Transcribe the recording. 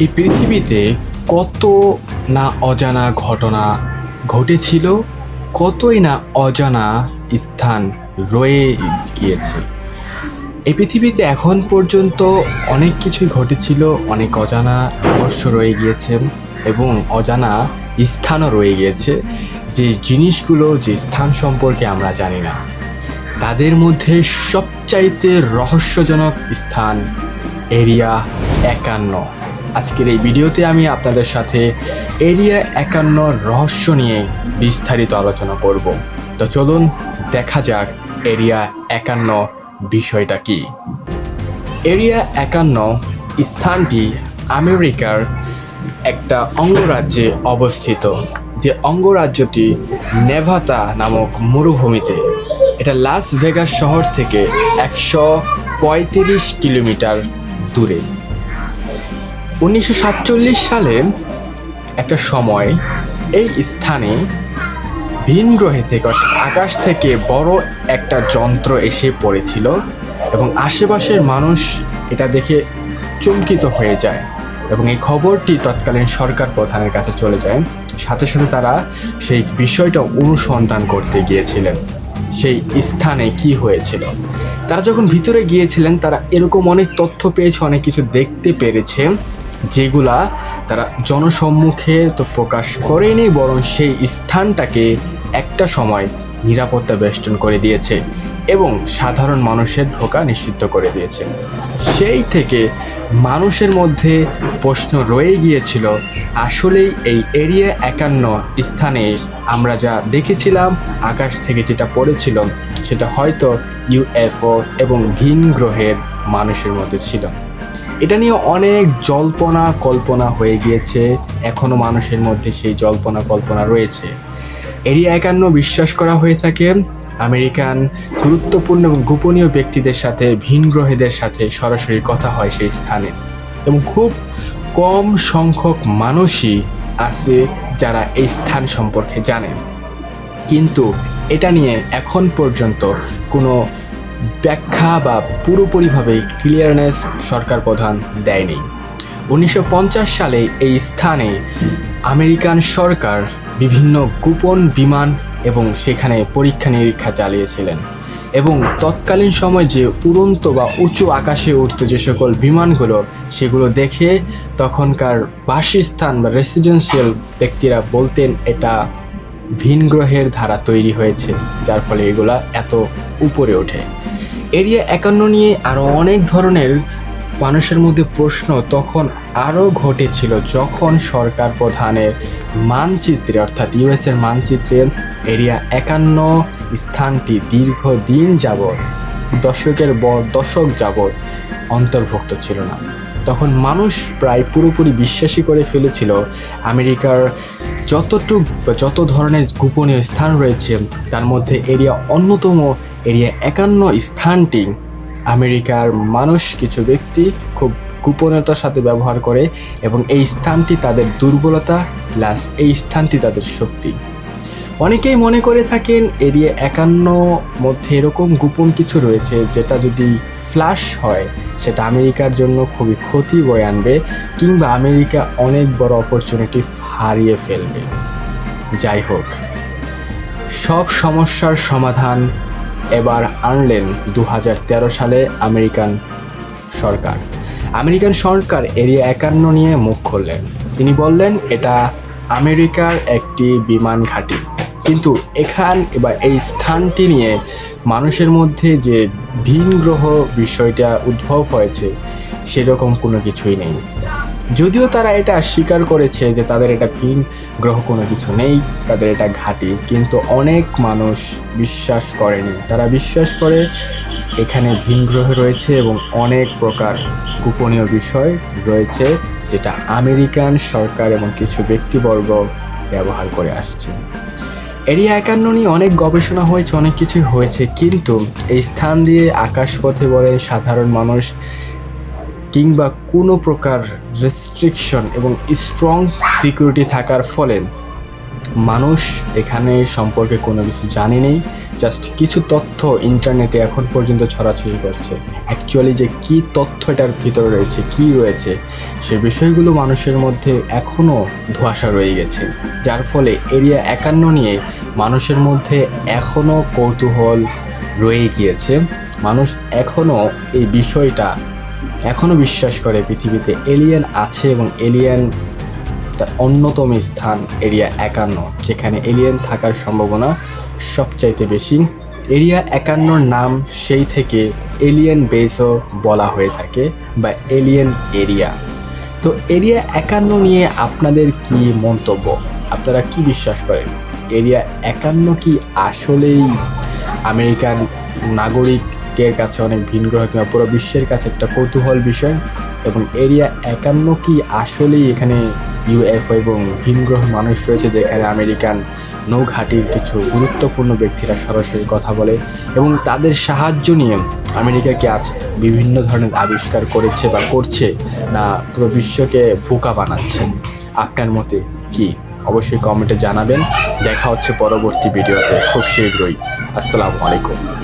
এই পৃথিবীতে কত না অজানা ঘটনা ঘটেছিল, কতই না অজানা স্থান রয়ে গিয়েছে। এই পৃথিবীতে এখন পর্যন্ত অনেক কিছুই ঘটেছিল, অনেক অজানা রহস্য রয়ে গিয়েছে এবং অজানা স্থানও রয়ে গিয়েছে। যে জিনিসগুলো, যে স্থান সম্পর্কে আমরা জানি না, তাদের মধ্যে সবচাইতে রহস্যজনক স্থান এরিয়া একান্ন। আজকের এই ভিডিওতে আমি আপনাদের সাথে এরিয়া একান্ন রহস্য নিয়ে বিস্তারিত আলোচনা করব। তো চলুন দেখা যাক এরিয়া একান্ন বিষয়টা কি। এরিয়া একান্ন স্থানটি আমেরিকার একটা অঙ্গরাজ্যে অবস্থিত, যে অঙ্গরাজ্যটি নেভাতা নামক মরুভূমিতে। এটা লাস ভেগাস শহর থেকে একশো পঁয়ত্রিশ কিলোমিটার দূরে। উনিশশো সাতচল্লিশ সালে একটা সময় এই স্থানে ভিন গ্রহে থেকে অর্থাৎ আকাশ থেকে বড় একটা যন্ত্র এসে পড়েছিল এবং আশেপাশের মানুষ এটা দেখে চমকিত হয়ে যায় এবং এই খবরটি তৎকালীন সরকার প্রধানের কাছে চলে যায়। সাথে সাথে তারা সেই বিষয়টা অনুসন্ধান করতে গিয়েছিলেন, সেই স্থানে কি হয়েছিল। তারা যখন ভিতরে গিয়েছিলেন, তারা এরকম অনেক তথ্য পেয়েছে, অনেক কিছু দেখতে পেরেছে। যেগুলা তারা জনসম্মুখে তো প্রকাশ করেনি, বরং সেই স্থানটাকে একটা সময় নিরাপত্তা বেষ্টন করে দিয়েছে এবং সাধারণ মানুষের ঢোকা নিষিদ্ধ করে দিয়েছে। সেই থেকে মানুষের মধ্যে প্রশ্ন রয়ে গিয়েছিল, আসলেই এই এরিয়া একান্ন স্থানে আমরা যা দেখেছিলাম, আকাশ থেকে যেটা পড়েছিল, সেটা হয়তো ইউএফও এবং ভিন গ্রহের মানুষের মধ্যে ছিল। এটা নিয়ে অনেক জল্পনা কল্পনা হয়ে গিয়েছে, এখনও মানুষের মধ্যে সেই জল্পনা কল্পনা রয়েছে। এরিয়া একান্ন বিশ্বাস করা হয়ে থাকে, আমেরিকান গুরুত্বপূর্ণ এবং গোপনীয় ব্যক্তিদের সাথে, ভিন গ্রহেদের সাথে সরাসরি কথা হয় সেই স্থানে। এবং খুব কম সংখ্যক মানুষই আছে যারা এই স্থান সম্পর্কে জানেন। কিন্তু এটা নিয়ে এখন পর্যন্ত কোনো ব্যাখ্যা বা পুরোপুরিভাবে ক্লিয়ারনেস সরকার প্রধান দেয়নি। উনিশশো পঞ্চাশ সালে এই স্থানে আমেরিকান সরকার বিভিন্ন গোপন বিমান এবং সেখানে পরীক্ষা নিরীক্ষা চালিয়েছিলেন এবং তৎকালীন সময় যে উড়ন্ত বা উঁচু আকাশে উঠত যে সকল বিমানগুলো, সেগুলো দেখে তখনকার বাসস্থান বা রেসিডেন্সিয়াল ব্যক্তিরা বলতেন, এটা ভিন গ্রহের ধারা তৈরি হয়েছে, যার ফলে এগুলা এত উপরে ওঠে। এরিয়া একান্ন নিয়ে আরও অনেক ধরনের মানুষের মধ্যে প্রশ্ন তখন আরও ঘটেছিল যখন সরকার প্রধানের মানচিত্রে, অর্থাৎ ইউএসের মানচিত্রে এরিয়া একান্ন স্থানটি দীর্ঘদিন যাবৎ দশকের বর দশক যাবৎ অন্তর্ভুক্ত ছিল না। তখন মানুষ প্রায় পুরোপুরি বিশ্বাসী করে ফেলেছিল আমেরিকার যতটুক যত ধরনের গোপনীয় স্থান রয়েছে, তার মধ্যে এরিয়া অন্যতম। এরিয়া একান্ন স্থানটি আমেরিকার মানুষ, কিছু ব্যক্তি খুব গোপনীয়তার সাথে ব্যবহার করে এবং এই স্থানটি তাদের দুর্বলতা প্লাস এই স্থানটি তাদের শক্তি। অনেকেই মনে করে থাকেন এরিয়া একান্ন মধ্যে এরকম গোপন কিছু রয়েছে যেটা যদি ফ্লাশ হয়, সেটা আমেরিকার জন্য খুবই ক্ষতি বয়ে আনবে কিংবা আমেরিকা অনেক বড় অপরচুনিটি হারিয়ে ফেলবে। যাই হোক, সব সমস্যার সমাধান এবার আনলেন দু হাজার তেরো সালে আমেরিকান সরকার। আমেরিকান সরকার এরিয়া একান্ন নিয়ে মুখ খুললেন। তিনি বললেন, এটা আমেরিকার একটি বিমান ঘাঁটি। কিন্তু এখান এবার এই স্থানটি নিয়ে মানুষের মধ্যে যে ভিন গ্রহ বিষয়টা উদ্ভব হয়েছে, সেরকম কোনো কিছুই নেই। যদিও তারা এটা স্বীকার করেছে যে তাদের এটা ভিন গ্রহ কোনো কিছু নেই, তাদের এটা ঘাঁটি, কিন্তু অনেক মানুষ বিশ্বাস করেনি। তারা বিশ্বাস করে এখানে ভিন গ্রহ রয়েছে এবং অনেক প্রকার গোপনীয় বিষয় রয়েছে যেটা আমেরিকান সরকার এবং কিছু ব্যক্তিবর্গ ব্যবহার করে আসছে। এরিয়া একান্ন নিয়ে অনেক গবেষণা হয়েছে, অনেক কিছু হয়েছে। কিন্তু এই স্থান দিয়ে আকাশপথে বলে সাধারণ মানুষ কিংবা কোনো প্রকার রেস্ট্রিকশন এবং স্ট্রং সিকিউরিটি থাকার ফলে মানুষ এখানে সম্পর্কে কোনো কিছু জানে নেই জাস্ট কিছু তথ্য ইন্টারনেটে এখন পর্যন্ত ছড়াছড়ি করছে। অ্যাকচুয়ালি যে কি তথ্য এটার ভিতরে রয়েছে, কি রয়েছে, সে বিষয়গুলো মানুষের মধ্যে এখনও ধোঁয়াশা রয়ে গেছে। যার ফলে এরিয়া একান্ন নিয়ে মানুষের মধ্যে এখনও কৌতূহল রয়ে গিয়েছে। মানুষ এখনও এই বিষয়টা এখনও বিশ্বাস করে পৃথিবীতে এলিয়েন আছে এবং এলিয়েন তার অন্যতম স্থান, এরিয়া একান্ন, যেখানে এলিয়েন থাকার সম্ভাবনা সবচাইতে বেশি। এরিয়া একান্নর নাম সেই থেকে এলিয়েন বেসও বলা হয়ে থাকে বা এলিয়েন এরিয়া তো এরিয়া একান্ন নিয়ে আপনাদের কি মন্তব্য? আপনারা কি বিশ্বাস করেন? এরিয়া একান্ন কি আসলেই আমেরিকান নাগরিকের কাছে অনেক ভিন গ্রহ কিংবা পুরো বিশ্বের কাছে একটা কৌতূহল বিষয়? এবং এরিয়া একান্ন কি আসলেই এখানে ইউএফও এবং ভিনগ্রহ মানুষ রয়েছে যেখানে আমেরিকান নৌঘাটির কিছু গুরুত্বপূর্ণ ব্যক্তিরা সরাসরি কথা বলে এবং তাদের সাহায্য নিয়ে আমেরিকাকে আজ বিভিন্ন ধরনের আবিষ্কার করেছে বা করছে না পুরো বিশ্বকে বোকা বানাচ্ছে। আপনার মতে কি? অবশ্যই কমেন্টে জানাবেন। দেখা হচ্ছে পরবর্তী ভিডিওতে খুব শীঘ্রই। আসসালামু আলাইকুম।